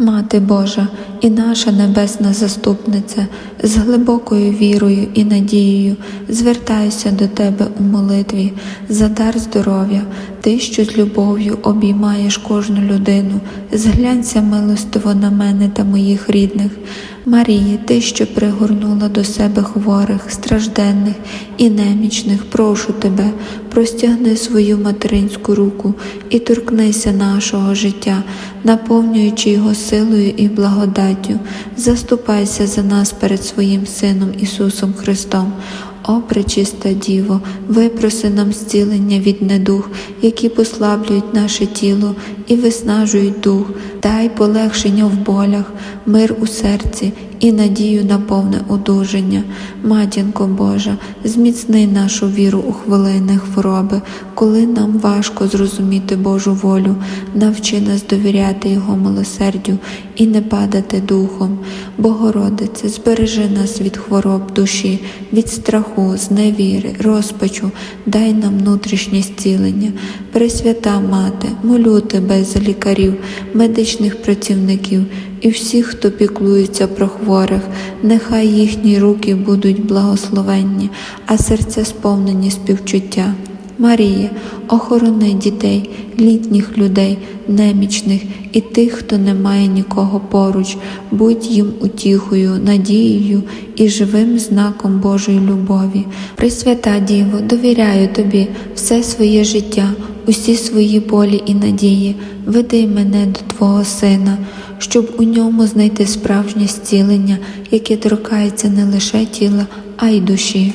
Мати Божа і наша небесна заступниця, з глибокою вірою і надією звертаюся до Тебе у молитві за дар здоров'я, Ти, що з любов'ю обіймаєш кожну людину, зглянься милостиво на мене та моїх рідних. Марії, Ти, що пригорнула до себе хворих, стражденних і немічних, прошу Тебе, простягни свою материнську руку і торкнися нашого життя, наповнюючи його силою і благодаттю. Заступайся за нас перед своїм Сином Ісусом Христом. О, пречиста Діво, випроси нам зцілення від недух, які послаблюють наше тіло і виснажують дух, дай полегшення в болях, мир у серці і надію на повне одужання. Матінко Божа, зміцни нашу віру у хвилини хвороби, коли нам важко зрозуміти Божу волю, навчи нас довіряти Його милосердю і не падати духом. Богородице, збережи нас від хвороб душі, від страху, зневіри, розпачу, дай нам внутрішнє зцілення. Пресвята Мати, молю тебе за лікарів, медичних працівників і всіх, хто піклується про хворих, нехай їхні руки будуть благословенні, а серця сповнені співчуття. Марія, охорони дітей, літніх людей, немічних і тих, хто не має нікого поруч, будь їм утіхою, надією і живим знаком Божої любові. Пресвята Діво, довіряю тобі все своє життя, усі свої болі і надії, веди мене до Твого Сина, щоб у ньому знайти справжнє зцілення, яке торкається не лише тіла, а й душі.